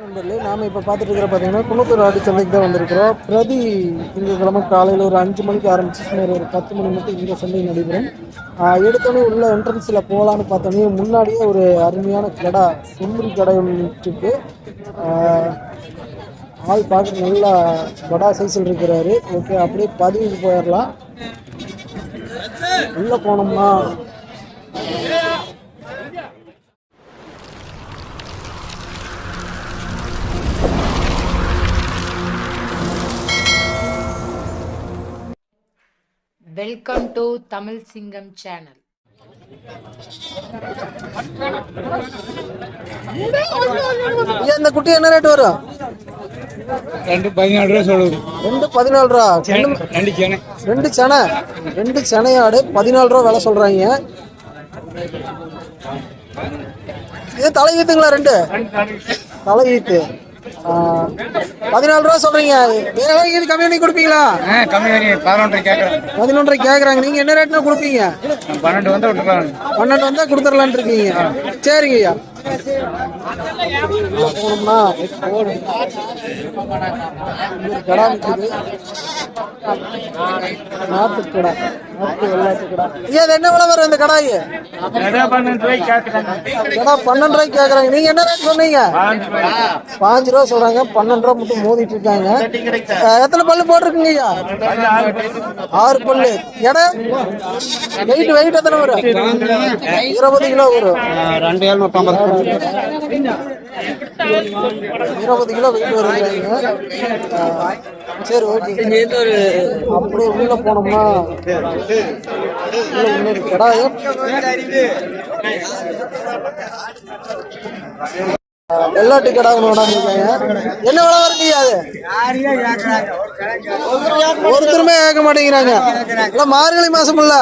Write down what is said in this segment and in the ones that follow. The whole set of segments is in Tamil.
நண்பர்களே நாம் இப்போ பார்த்துட்டு இருக்கிற பார்த்தீங்கன்னா குன்னத்தூர் சந்தைக்கு தான் வந்திருக்கிறோம். பிரதி திங்கட்கிழமை காலையில் ஒரு அஞ்சு மணிக்கு ஆரம்பிச்சு சுமார் ஒரு பத்து மணி மட்டும் இந்த சந்தை நடைபெறும். எடுத்தோடனே உள்ள என்ட்ரன்ஸில் போகலான்னு பார்த்தோன்னே முன்னாடியே ஒரு அருமையான கடை செம்மறி கடை ஒன்று இருக்கு. ஆள் பார்க்க நல்லா வடா சைஸில் இருக்கிறாரு. ஓகே அப்படியே பதிவுக்கு போயிடலாம். உள்ளே போனோம்னா வெல்கம் டு தமிழ் சிங்கம் சேனல் இந்த குட்டி என்ன ரேட் வரும் ரெண்டு பதினாலு ரூபா சொல்லுது. ரெண்டு பதினாலு ரூபா? ரெண்டு ரெண்டு சேனை ரெண்டு செனை ரெண்டு செனையாடு பதினாலு ரூபா விலை சொல்றாங்க. இது தலையீத்துங்களா ரெண்டு? தலையீத்து. பதினாலு ரூபா சொல்றீங்க. வேற இது கம்மி பண்ணி கொடுப்பீங்களா? கம்மி பண்ணி பதினொன்றரை நீங்க என்ன ரேட்னா கொடுப்பீங்க? பன்னெண்டு வந்து பன்னெண்டு வந்தா கொடுத்துடலான் இருக்கீங்க. ஐயா போனோம்னா ஒரு கடா நிக்குது நாட்டு கடா நாட்டு வெள்ளாட்டு கடா ஐயா இது என்ன விலை வரும் இந்த கடாய்? பன்னெண்டு ரூபாய்க்கு கேட்குறாங்க கடா பன்னெண்டு ரூபாய்க்கு கேக்குறாங்க. நீங்க என்ன ரேட் சொன்னீங்க? பாஞ்சு ரூபா சொல்றாங்க. பன்னெண்டு ரூபா மட்டும் மோதிட்டு இருக்காங்க. எத்தனை பல்லு போட்டிருக்குங்க ஐயா? ஆறு பல்லு. எடை? வெயிட் வெயிட் எத்தனை வரும்? இருபது கிலோ வரும். ரெண்டு ஏழு நூற்றம்பது இருபது கிலோ வெயிட் வருகிறாங்க அஹ், சரி ஓகே. அப்படியே உள்ள போனோம்னா உள்ள இன்னொரு கடாய் வெள்ளாட்டு கடை ஒன்று கொண்டாந்துருக்காங்க என்ன விலை வருங்க அது? ஒருத்தருமே கேட்க மாட்டேங்கிறாங்க. இல்ல மார்கழி மாசம் இல்ல.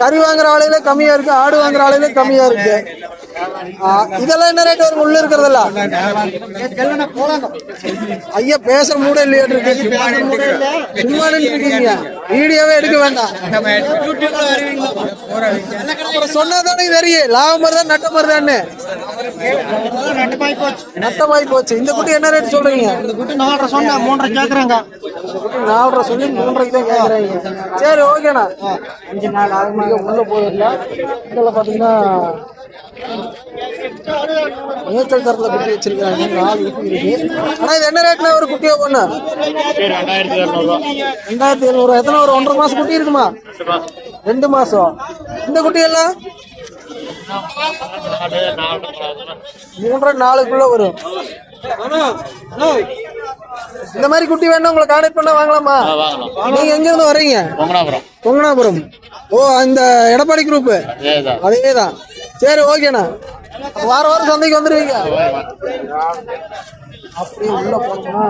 கறி வாங்குற ஆலையில கம்மியா இருக்கு ஆடு வாங்குற ஆலையில கம்மியா இருக்கு. இதெல்லாம் என்ன ரேட் வரும்? உள்ள இருக்கிறதெல்ல ஐயா பேசுற மூட இல்லையா இருக்கு. சும்மா இருக்கீங்க. வீடியோவே எடுக்க வேண்டாம். சொன்னாதானே தெரியும் லாபம் வருதா நட்டம் வருதான்னு? நட்டமாய் போச்சு. இந்த குட்டி என்ன ரேட் சொல்றீங்க? இந்த குட்டி நாலரை சொன்னா மூன்றரை கேக்குறாங்க இந்த குட்டி நாலரை சொல்லி மூன்றரைக்கு தான் கேக்குறாங்க. சரி ஓகேண்ணா அஞ்சு நாள் ஆகுமாக உள்ள போயிடலாம் இதில் பார்த்தீங்கன்னா மேய்ச்சல் தரத்துல குட்டி வச்சிருக்காங்க நாலு குட்டி இருக்கு. ஆனா இது என்ன ரேட்னா ஒரு குட்டியோ ஒண்ணு ரெண்டாயிரத்தி எழுநூறு எத்தனை ஒரு ஒன்றரை மாசம் குட்டி இருக்குமா? ரெண்டு மாசம். இந்த குட்டி எல்லாம் மூன்றரை நாலுக்குள்ள வரும். இந்த மாதிரி குட்டி வேணும் உங்களை கான்டாக்ட் பண்ணா வாங்கலாமா? நீங்க எங்க இருந்து வர்றீங்க கொங்கனாபுரம் ஓ இந்த எடப்பாடி குரூப் அதேதான். சரி ஓகேண்ணா. வார வாரம் சந்தைக்கு வந்துடுவீங்க அப்படியே உள்ள போனோம்னா.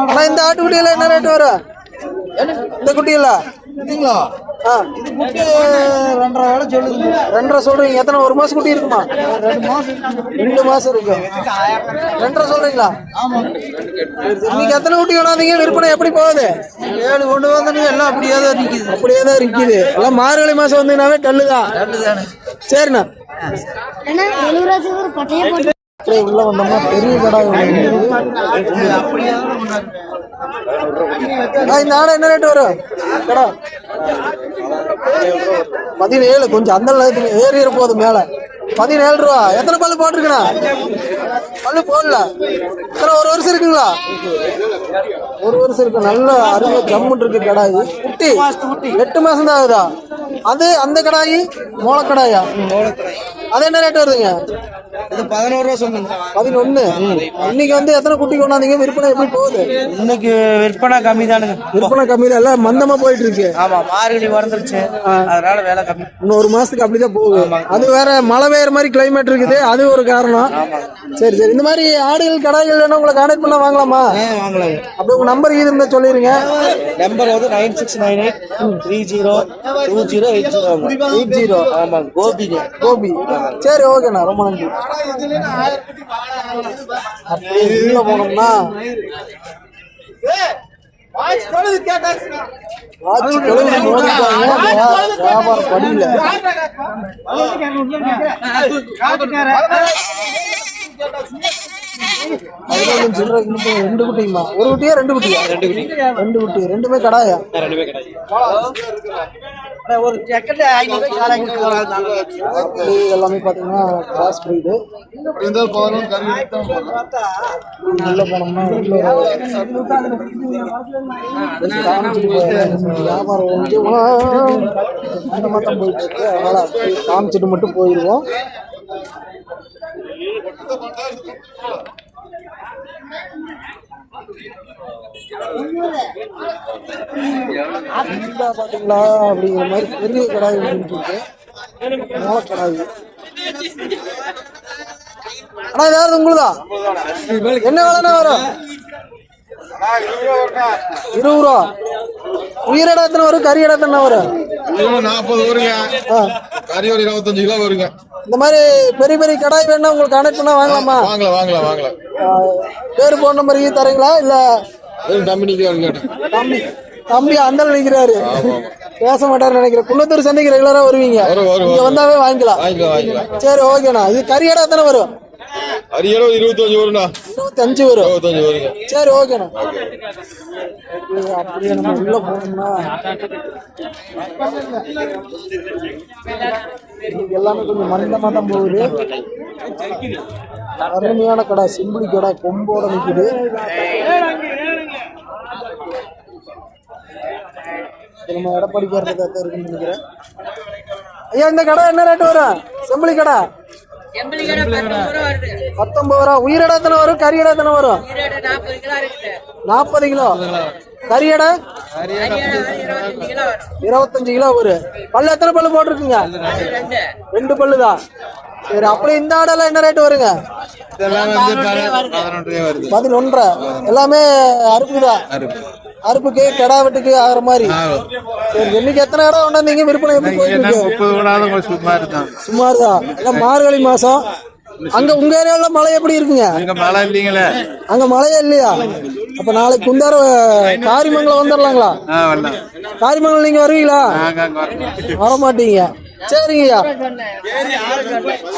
அண்ணா இந்த ஆட்டுக்குட்டியில என்ன ரேட் வரும்? இந்த குட்டியில ஆ. ரெண்டரை வேலை சொல்லுங்க ரெண்டரை சொல்றீங்க. எத்தனை? ஒரு மாசம் குட்டி இருக்குமா? ரெண்டு மாசம் ரெண்டு மாசம் இருக்கு. ரெண்டரை சொல்றீங்களா? நீங்க எத்தனை குட்டி கொண்டாந்தீங்க? விற்பனை எப்படி போகுது? ஏழு கொண்டு வந்தீங்க எல்லாம் அப்படியே தான் நிக்குது. அப்படியே தான் நிக்குது. எல்லாம் மார்கழி மாசம் வந்தீங்கன்னாவே தான் சரிண்ணா. அப்படியே உள்ள வந்தோம்னா பெரிய கடை இந்த ஆடை என்ன ரேட் வரும்? கடை. பதினேழு கொஞ்சம் அந்த நேரத்துல ஏறி போகுது மேல. பதினேழு ரூபா. எத்தனை பல்லு போட்டிருக்கா பல்லு போடல. எத்தனை ஒரு வருஷம் இருக்குங்களா? ஒரு வருஷம் இருக்கு. நல்ல அருமை ஜம்முன் இருக்கு கடாய் குட்டி. எட்டு மாசம் தான் ஆகுதா? அது அந்த கடாயி? மோளக்கடாயா? அது என்ன ரேட் வருதுங்க? இது பதினோரு ரூபா சொன்னீங்க பதினொன்னு. இன்னைக்கு வந்து எத்தனை குட்டி கொண்டாந்தீங்க? விற்பனை எப்படி போகுது? இன்னைக்கு விற்பனை கம்மி தானுங்க விற்பனை கம்மி தான் எல்லாம் மந்தமா போயிட்டு இருக்கு ஆமா மார்கழி வந்துருச்சு அதனால வேலை கம்மி. இன்னும் ஒரு மாசத்துக்கு அப்படிதான் போகும் அது வேற மழை பெய்யற மாதிரி கிளைமேட் இருக்குது. அது ஒரு காரணம். சரி சரி. இந்த மாதிரி ஆடுகள் கடாய்கள் வேணா உங்களை கான்டாக்ட் பண்ண வாங்கலாமா? வாங்கலாம் அப்படி உங்க நம்பர் இது இருந்தா சொல்லிருங்க. நம்பர் வந்து nine six nine eight three zero two zero eight zero eight zero ஆமாங்க. கோபிங்க. கோபி. சரி ஓகேண்ணா ரொம்ப நன்றி. அப்படியே உள்ள போனோம்னா வியாபாரம் படியில பதினேழு சில்லறைக்கு முப்பது ரெண்டு குட்டியுமா ஒரு குட்டியா ரெண்டு குட்டியா? ரெண்டு குட்டி. ரெண்டு குட்டி. ரெண்டுமே கடாயா? ஒரு ஜக்கெட் ஐநூறு அப்படி எல்லாமே பாத்தீங்கன்னா கிராஸ் பிரீடு உள்ள போனோம்னா. வியாபாரம் அந்த மட்டும் போயிட்டு இருக்கு. அதனால காமிச்சிட்டு மட்டும் போயிடுவோம் பாத்தீங்களா? அப்படிங்கிற மாதிரி பெரிய கடாய் இருக்கு. மூலக்கடாய் அண்ணா ஏதாவது உங்களுதா? என்ன வேலைண்ணா வரும்? இருபது ரூபா. உயிரிட எத்தனை வரும்? கறி இடம் எத்தனை வரும்? நாற்பது வருங்க. கறி ஒரு இருபத்தஞ்சு கிலோ வருங்க. இந்த மாதிரி பெரிய பெரிய கடாய் வேணா உங்களுக்கு கனெக்ட் பண்ணா வாங்கலாமா? வாங்கலாம் வாங்கலாம் வாங்கலாம். பேர் போன் நம்பர் இது தரீங்களா? இல்ல கேட்டேன். தம்பி தம்பி அந்தல் நிக்கிறாரு. பேச மாட்டாரு நினைக்கிறேன். குள்ளத்தூர் சந்தைக்கு ரெகுலரா வருவீங்க. இங்க. வந்தாவே வாங்கிக்கலாம். சரி ஓகேண்ணா இது கறி இடம் எத்தனை வரும்? கிலோ இருபத்தஞ்சு வருண்ணா இருபத்தஞ்சு வரும். இருபத்தஞ்சு வருங்க. சரி ஓகேண்ணா அப்படியே அப்படியே நம்ம உள்ள போனோம்னா. எல்லாமே கொஞ்சம் மந்தமா தான் போகுது. அருமையான கடை சிம்பிளி கடை கொம்போட நிக்குது. இது நம்ம எடப்பாடிக்காரத இருக்குன்னு நினைக்கிறேன். ஐயா இந்த கடை என்ன ரேட் வரும்? செம்பிளி கடை? பத்தொன்பது ரூபா உயிரிட எத்தனை வரும்? கறி இடம் எத்தனை வரும்? நாற்பது கிலோ. கறி எடை? இருபத்தஞ்சு கிலோ வரும். பல்லு எத்தனை பல்லு போட்டிருக்கீங்க? ரெண்டு பல்லு தான் சரி அப்படி இந்த ஆடெல்லாம் என்ன ரேட் வருங்க? இதெல்லாம் வந்து பதினொன்று ரூபாய் வருது. பதினொன்றரை. எல்லாமே அறுப்பு. தான் அறுப்புக்கு கெடா வெட்டுக்கு ஆகிற மாதிரி. சரி இன்னைக்கு எத்தனை இடம் கொண்டாந்தீங்க விற்பனை எப்படி போயிட்டு இருக்கு? சுமார் தான் சுமார் தான் மார்கழி மாசம். அங்க உங்க ஏரியால மழை எப்படி இருக்குங்க? இங்க மழை இல்லைங்களே. அங்க மழையே இல்லையா? அப்ப நாளைக்கு குந்தார காரிமங்கலம் வந்துடலாங்களா காரிமங்கலம் நீங்க வருவீங்களா? அங்க வர மாட்டீங்க சரிங்கய்யா.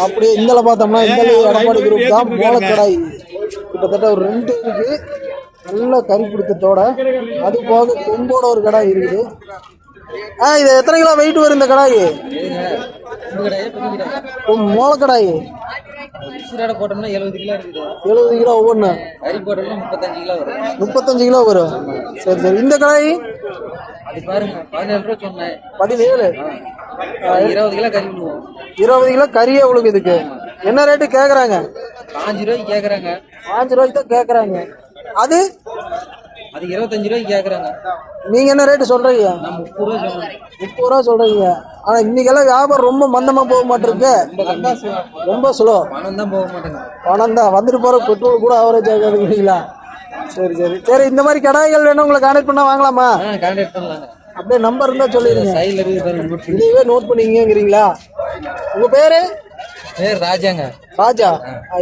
அப்படியே இந்தல பார்த்தோம்னா இந்த எடப்பாடி குரூப் தான் மூலக்கடாய் கிட்டத்தட்ட ஒரு ரெண்டு இருக்கு. நல்ல கறி பிடித்தத்தோட அது போக கொம்போட ஒரு கடாய் இருக்குது. ஆ இது எத்தனை கிலோ வெயிட் வரும் இந்த கடாய்? மூலக்கடாய். சீராட போட்டோம்னா எழுபது கிலோ இருக்குது. எழுபது கிலோ ஒவ்வொன்று கறி போட்டோம்னா முப்பத்தஞ்சு கிலோ வரும். முப்பத்தஞ்சு கிலோ வரும். சரி சரி. இந்த கடாய்? அது பாருங்க பதினேழு ரூபா சொன்னேன். பதினேழு? இருபது கிலோ கறி விடுவோம். இருபது கிலோ கறியே உங்களுக்கு இதுக்கு. என்ன ரேட்டு கேட்குறாங்க பாஞ்சு ரூபாய்க்கு கேட்குறாங்க பாஞ்சு ரூபாய்க்கு தான் கேட்குறாங்க அது? அது இருபத்தஞ்சு ரூபாய்க்கு கேட்குறாங்க நீங்க என்ன ரேட்டு சொல்றீங்க? நான் முப்பது ரூபா சொன்னேன் முப்பது ரூபா சொல்றீங்க. ஆனா இன்னைக்கெல்லாம் வியாபாரம் ரொம்ப மந்தமா போக மாட்டிருக்கு. ரொம்ப ஸ்லோ பணம் தான் போக மாட்டேங்க பணம் தான். வந்துட்டு போற பெட்ரோல் கூட ஆவரேஜ் ஆகாதுங்களா சரி சரி. சரி இந்த மாதிரி கடாய்கள் வேணும் உங்களை கான்டாக்ட் பண்ணா வாங்கலாமா? கான்டாக்ட் பண்ணலாங்க. அப்படியே நம்பர் இருந்தா சொல்லிடுங்க. பாருங்க நோட் பண்ணிக்கங்கிறீங்களா உங்க பேரு? பேர் ராஜாங்க. ராஜா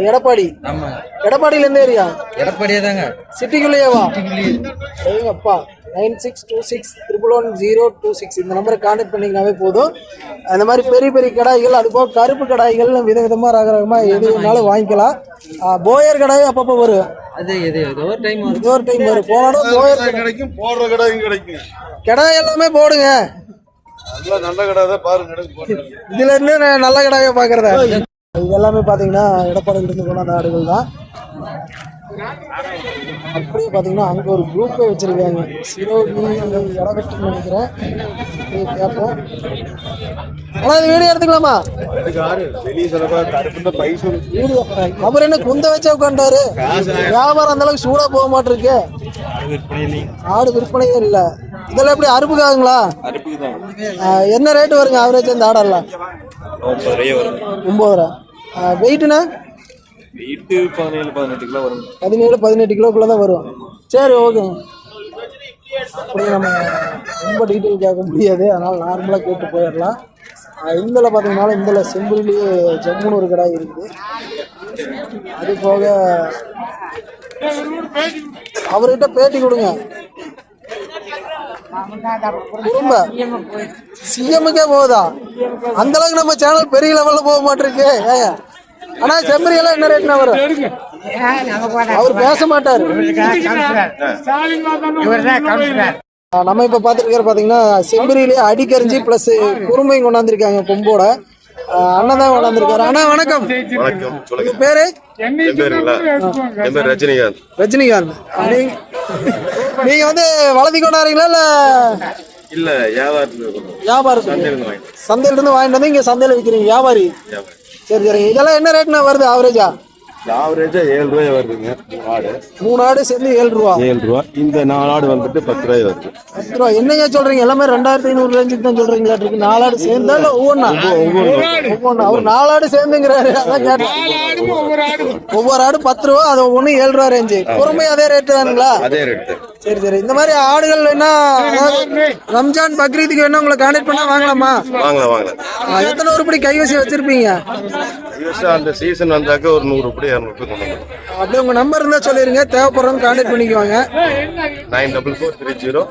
எடப்பாடி ஆமாங்க எடப்பாடியில எந்த ஏரியா எடப்பாடியே தாங்க சிட்டிக்குள்ளேயேவா சரிங்க அப்பா nine six two six triple one zero two six. இந்த நம்பரை கான்டாக்ட் பண்ணிங்கனாவே போதும். அந்த மாதிரி பெரிய பெரிய கடாய்கள் அது போக கருப்பு கடாய்கள் விதவிதமாக ரகரகமாக எது வேணாலும் வாங்கிக்கலாம். போயர் கடாய் அப்பப்போ வரும். அது எது ஒரு டைம் வரும். ஒரு டைம் வரும். போனாலும் போயர் கடை- கிடைக்கும் போடுற கடையும் கிடைக்கும். கடாய் எல்லாமே போடுங்க. நல்ல நல்ல கடை தான் பாருங்க. இதுல இருந்து நான் நல்ல கடாயை பார்க்கறதா இது எல்லாமே பார்த்தீங்கன்னா எடப்பாடியில இருந்து கொண்டாந்த ஆடுகள் தான். அப்படியே பார்த்தீங்கன்னா அங்கே ஒரு குரூப்பே வச்சிருக்காங்க. சிரோகி இடவெட்டுன்னு நினைக்கிறேன். போய் கேட்போம் ஆனால் இது வீடியோ எடுத்துக்கலாமா? வீடியோ அவர் என்ன குந்த வச்சா உட்காண்டாரு வியாபாரம் அந்த அளவுக்கு சூடா போக மாட்டிருக்கு. ஆடு விற்பனையே இல்லை. இதெல்லாம் எப்படி அறுப்புக்காகுங்களா? என்ன ரேட் வருங்க ஆவரேஜ் இந்த ஆடெல்லாம்? ஒம்பது ரூபா வெயிட்டுண்ணா வெயிட்டு பதினேழு பதினெட்டு கிலோ வரும். பதினேழு பதினெட்டு கிலோக்குள்ள தான் வரும். சரி ஓகேங்க அப்படி நம்ம ரொம்ப டீட்டெயில் கேட்க முடியாது. அதனால் நார்மலாக கேட்டு போயிடலாம். இந்தில் பார்த்தீங்கன்னா இந்தில் செம்பிள்லேயே ஜம்முன்னு ஒரு கடை இருக்குது அது போக அவர்கிட்ட பேட்டி கொடுங்க. குறும்ப சிஎம்முக்கே போகுதா அந்த அளவுக்கு நம்ம சேனல் பெரிய லெவலில் போக மாட்டிருக்கு. ஏங்க? ஆனா செம்மறி எல்லாம் என்ன ரேட்னா வரும்? அவர் பேச மாட்டாரு. நம்ம இப்ப பாத்துருக்கிற பாத்தீங்கன்னா செம்பரியிலே அடிக்கரிஞ்சி பிளஸ் குறுமையும் கொண்டாந்துருக்காங்க கொம்போட அண்ணன் தான் கொண்டாந்துருக்காரு. அண்ணா வணக்கம். வணக்கம். பேரு? ரஜினிகாந்த். ரஜினிகாந்த். நீங்க வந்து வளர்த்தி கொண்டாடுறீங்களா இல்ல இல்ல சந்தையிலிருந்து வாங்கிட்டேன். சந்தையில இருந்து வாங்கிட்டு வந்து இங்க சந்தையில விற்கிறீங்க வியாபாரி? வியாபாரம். சரி சரி. இதெல்லாம் என்ன ரேட்னா வருது ஆவரேஜா ஆவரேஜா ஏழு ரூபாய் வருதுங்க ஆடு. மூணு ஆடு சேர்ந்து ஏழு ரூபா. ஏழு ரூபா. இந்த நாலு ஆடு வந்துட்டு பத்து ரூபாய் வருது. பத்து ரூபா. என்னங்க சொல்றீங்க? எல்லாமே ரெண்டாயிரத்தி ஐநூறு ரேஞ்சுக்கு தான் சொல்றீங்களா? இருக்கு. நாலு ஆடு சேர்ந்தா இல்ல ஒவ்வொன்னா? ஒவ்வொன்று அவர் நாலு ஆடு சேர்ந்துங்கிறாரு. அதான் கேட்டேன். ஒவ்வொரு ஆடு. பத்து ரூபா அது ஒவ்வொன்று ஏழு ரூபா ரேஞ்சு பொறுமை அதே ரேட்டு தானுங்களா? அதே ரேட்டு சரி சரி. இந்த மாதிரி ஆடுகள் வேணா ரம்ஜான் பக்ரீத்துக்கு வேணா உங்களை கான்டாக்ட் பண்ணா வாங்கலாமா? வாங்கலாம் வாங்கலாம் எத்தனை உருப்படி கைவசி வச்சிருப்பீங்க? அந்த சீசன் வந்தாக்க ஒரு நூறு ரூபாய் இரநூறு ரூபாய் கொண்டு வந்துடும் அப்படியே உங்க நம்பர் இருந்தா சொல்லிருங்க. தேவைப்படுறவங்க கான்டாக்ட் பண்ணிக்குவாங்க. Nine double four three zero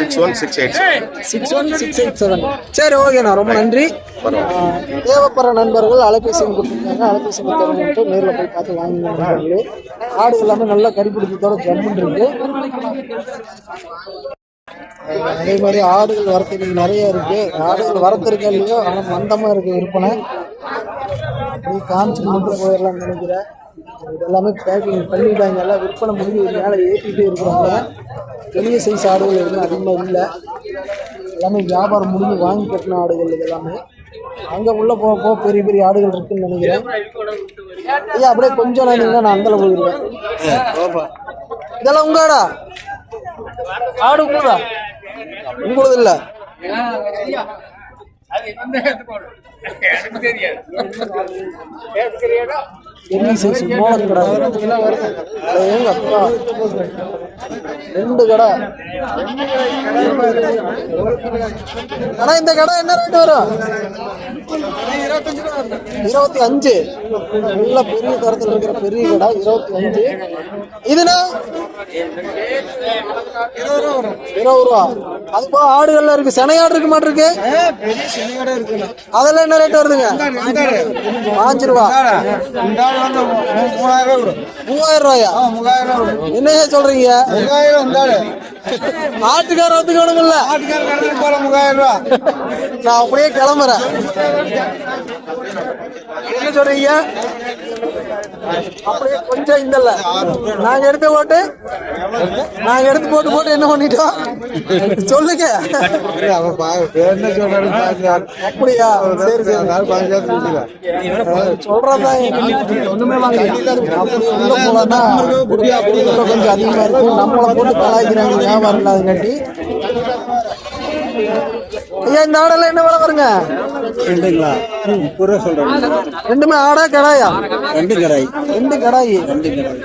six one six eight six one six eight seven. சரி ஓகேண்ணா ரொம்ப நன்றி. ஆ, தேவைப்படுற நண்பர்கள் அலைபேசி கொடுத்துருக்காங்க. அலைபேசி எண் நேரில் போய் பார்த்து வாங்கினாங்க ஆடு எல்லாமே நல்லா கறிப்பிடித்தோட ஜம்முன் இருக்கு. அதே மாதிரி ஆடுகள் வரத்து நிறைய இருக்கு. ஆடுகள் வரத்து இல்லையோ ஆனால் மந்தமாக இருக்கு விற்பனை. நீ காமிச்சு மட்டும் போயிடலாம்னு நினைக்கிறேன். எல்லாமே பேக்கிங் பண்ணிட்டாங்க. எல்லாம் விற்பனை முடிஞ்சு ஒரு மேலே ஏற்றிட்டே இருக்கிறாங்க. பெரிய சைஸ் ஆடுகள் எதுவும் அதிகமாக இல்லை. எல்லாமே வியாபாரம் முடிஞ்சு வாங்கி கட்டின ஆடுகள் இது எல்லாமே அங்கே உள்ளே போக போக பெரிய பெரிய ஆடுகள் இருக்குன்னு நினைக்கிறேன். ஐயா அப்படியே கொஞ்சம் நேரம் நான் அந்தளவு போயிருவேன். இதெல்லாம் உங்க ஆடா ஆடு உங்களதா உங்களது இல்லை பெரிய சைஸ் மோளக்கடை எங்க அப்பா? ரெண்டு கடை. ஆனா இந்த கடை என்ன ரேட் வரும்? இருபத்தி அஞ்சு. நல்ல பெரிய தரத்தில் இருக்கிற பெரிய கடை இருபத்தி அஞ்சு. இதுனா? இருபது ரூபா. அது போக ஆடுகள்லாம் இருக்கு. செனை ஆடு இருக்க மாட்டிருக்கு அதெல்லாம் என்ன ரேட் வருதுங்க? பாஞ்சு ரூபா. மூவாயிரம் ரூபாயா என்ன சொல்றீங்க? ஆட்டுக்கார ஒத்துக்கணும்ல நான் அப்படியே கிளம்புறேன். என்ன சொல்றீங்க? அப்படியே கொஞ்சம் இந்தல்ல. நாங்க எடுத்து போட்டு நாங்க எடுத்து போட்டு போட்டு என்ன பண்ணிட்டோம்? சொல்லுங்க. அப்படியா? சரி சரி. சொல்றதா ஒண்ணுமே வாங்க அப்படி உள்ள போலன்னா உள்ள கொஞ்சம் அதிகமா இருக்கும் நம்மளை போட்டு கலாய்க்கிறாங்க வியாபாரம் இல்லாத காட்டி ஐயா இந்த ஆடெல்லாம் என்ன விலை வருங்க? ரெண்டுங்களா? ரூபா சொல்றேன். ரெண்டுமே ஆடா கடாயா? ரெண்டு கடாய். ரெண்டு கடாயி. ரெண்டு கடாய்.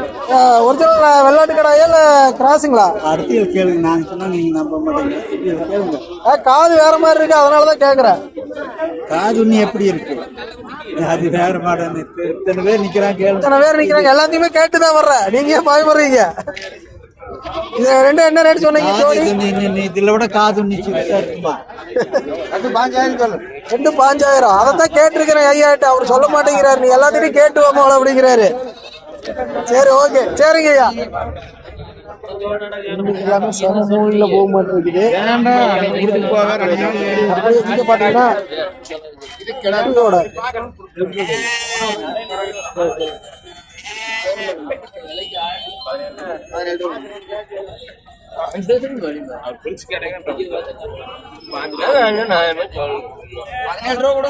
ஒரிஜினல் வெள்ளாட்டு கடாயா இல்ல கிராஸுங்களா அடுத்து கேளுங்க நான் சொன்னா நீங்க நம்ப மாட்டீங்க. கேளுங்க. காது வேற மாதிரி இருக்கு அதனாலதான் கேக்குறேன். காது உண்ணி எப்படி இருக்கு? அது வேற மாடம் இத்தனை பேர் நிக்கிறான் கேளுங்க. இத்தனை பேர் நிக்கிறாங்க எல்லாத்தையுமே கேட்டுதான் வர்றேன். நீங்க ஏன் பயப்படுறீங்க இது ரெண்டு என்ன ரேட் சொன்னீங்க ஜோடி? இதுல விட காது ரெண்டு பாஞ்சாயிரம். அதைத்தான் கேட்டிருக்கிறேன் ஐயாட்ட அவர் சொல்ல மாட்டேங்கிறாரு. நீ எல்லாத்தையும் கேட்டு வாமா அப்படிங்கிறாரு. சரி ஓகே சரிங்க ஐயா. எல்லாமே செம மூவில போக மாட்டேங்குது அப்படியே இங்க பாத்தீங்கன்னா கிழங்கோட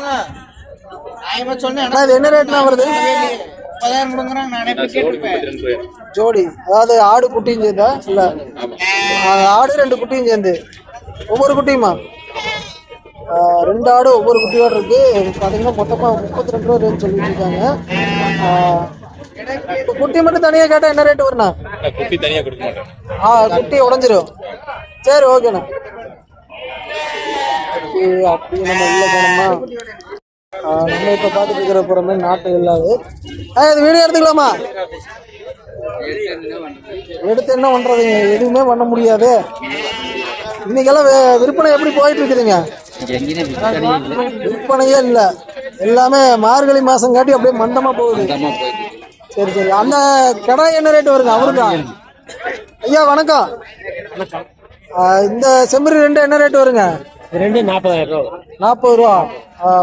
அண்ணா, இது என்ன ரேட்னா வருது ஜோடி. அதாவது ஆடு குட்டியும் சேர்ந்தா இல்ல? ஆடு ரெண்டு குட்டியும் சேர்ந்து. ஒவ்வொரு குட்டியுமா? ரெண்டு ஆடு ஒவ்வொரு குட்டியோட இருக்கு. பாத்தீங்கன்னா மொத்தமா முப்பத்தி ரெண்டு ரூபா ரேட் சொல்லிட்டு இருக்காங்க. குட்டி மட்டும் தனியா கேட்டா என்ன ரேட் வருண்ணா? குட்டி தனியா கொடுக்க மாட்டேன். ஆ குட்டி உடஞ்சிரும். சரி ஓகேண்ணா ஓகே, அப்படியே நம்ம உள்ள போனோம்னா நம்ம இப்ப பார்த்துட்டு இருக்கிற போற மாதிரி நாட்டு இல்லாது. ஆ இது வீடியோ எடுத்துக்கலாமா? எடுத்து என்ன பண்றதுங்க எதுவுமே பண்ண முடியாது. இன்னைக்கெல்லாம் வே- விற்பனை எப்படி போயிட்டு இருக்குதுங்க? விற்பனையே இல்ல. எல்லாமே மார்கழி மாசம் காட்டி அப்படியே மந்தமா போகுது. சரி சரி. அந்த கடாய் என்ன ரேட் வருங்க அவருக்கா? ஐயா வணக்கம். இந்த செம்மறி ரெண்டு என்ன ரேட் வருங்க? ரெண்டு நாற்பதாயிரம் ரூபா நாற்பது ரூபா.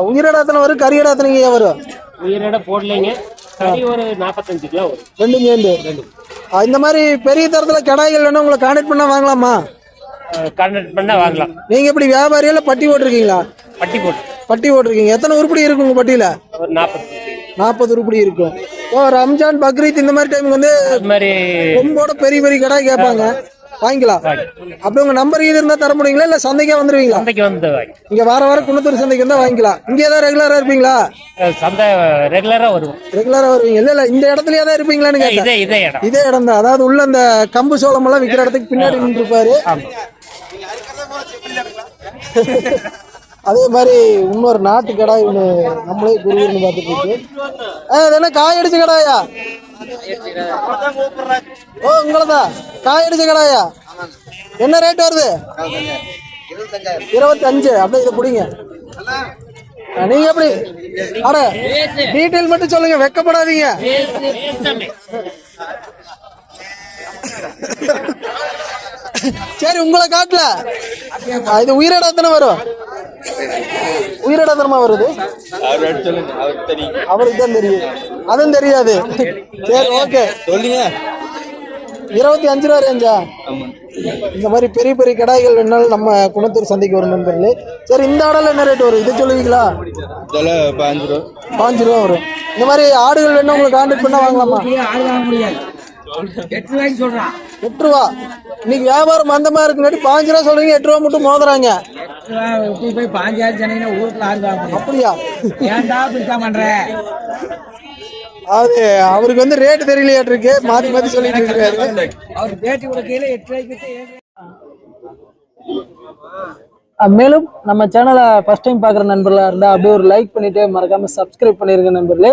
உயிரிட எத்தனை வரும்? கறியிட எத்தனைங்க ஐயா வரும்? உயிரோட போடலைங்க. கறி ஒரு நாற்பத்தஞ்சு கிலோ வரும். ரெண்டு சேர்ந்து. இந்த மாதிரி பெரிய தரத்துல கடாய்கள் வேணும் உங்களை கான்டாக்ட் பண்ணா வாங்கலாமா? கான்டாக்ட் பண்ணால் வாங்கலாம். நீங்க எப்படி வியாபாரியில பட்டி போட்டிருக்கீங்களா? பட்டி போட்டு. பட்டி போட்டிருக்கீங்க. எத்தனை உருப்படி இருக்கு உங்க பட்டியில? ஒரு நாற்பது நாற்பது உருப்படி இருக்கும். ஓ ரம்ஜான் பக்ரீத் இந்த மாதிரி டைமுக்கு வந்து மாதிரி கொம்போட பெரிய பெரிய கடாய் கேட்பாங்க. வாங்கிக்கலாம். அப்படி உங்க நம்பர் இது இருந்தா தர முடியுங்களா? இல்ல சந்தைக்கே வந்துருவீங்களா? சந்தைக்கு வந்து இங்க வார வாரம் குன்னத்தூர் சந்தைக்கு வந்தா வாங்கிக்கலாம். இங்க ஏதாவது ரெகுலரா இருப்பீங்களா? சந்தை ரெகுலராக வருவோம். ரெகுலரா வருவீங்க. இல்ல இல்ல இந்த இடத்துலயே தான் இருப்பீங்களான்னு கேட்டேன். இதே இதே இடம். இதே இடம் தான் அதாவது உள்ள அந்த கம்பு சோளம் எல்லாம் விக்கிற இடத்துக்கு பின்னாடி நின்று இருப்பாரு அதே மாதிரி இன்னொரு நாட்டு கடா இவனு நம்மளே குருவின்னு பார்த்துட்டு இருக்கு. ஆ, என்ன காய் அடிச்ச கடாயா? ஓ உங்களதான் காய் அடிச்ச கடாயா? என்ன ரேட் வருது? இருபத்தஞ்சு. அப்படியே இதை பிடிங்க. நீங்க எப்படி? அட டீட்டெயில் மட்டும் சொல்லுங்க வெக்கப்படாதீங்க. சரி உங்களை காட்டல. இது உயிரிட தானே வரும் உயிரிட எத்தனை வருது அவருக்கு தான் தெரியும். அதுவும் தெரியாது. சரி ஓகே. சொல்லுங்க. இருபத்தி அஞ்சு? ரூபா ரேஞ்சா இந்த மாதிரி பெரிய பெரிய கடாய்கள் வேணாலும் நம்ம குணத்தூர் சந்தைக்கு வரும் நண்பர்களே. சரி இந்த ஆடல என்ன ரேட் வரும்? இது சொல்லுவீங்களா? பாஞ்சு ரூபா. பாஞ்சு ரூபா வரும். இந்த மாதிரி ஆடுகள் வேணும் உங்களுக்கு கான்டாக்ட் பண்ணா வாங்கலாமா? எட்டு ரூபா இன்னைக்கு வியாபாரம் மந்தமா இருக்குங்காட்டி பாஞ்சு ரூபா சொல்றீங்க எட்டு ரூபா மட்டும் மோதுறாங்க. போய் பாஞ்சாயிரம் சொன்னீங்கன்னா ஊருக்குள்ள ஆறு அப்படியா? ஏன்டா பிடிச்சா பண்ற? அது அவருக்கு வந்து ரேட் தெரியலையாட்டு இருக்கு மாத்தி மாத்தி சொல்லிட்டு இருக்காரு. அவர் பேட்டி கொடுக்கையில எட்டு ரூபாய்க்கு மேலும் நம்ம சேனலை ஃபர்ஸ்ட் டைம் பார்க்குற நண்பர்களாக இருந்தால் அப்படியே ஒரு லைக் பண்ணிட்டு மறக்காம சப்ஸ்கிரைப் பண்ணிருங்க நண்பர்களே.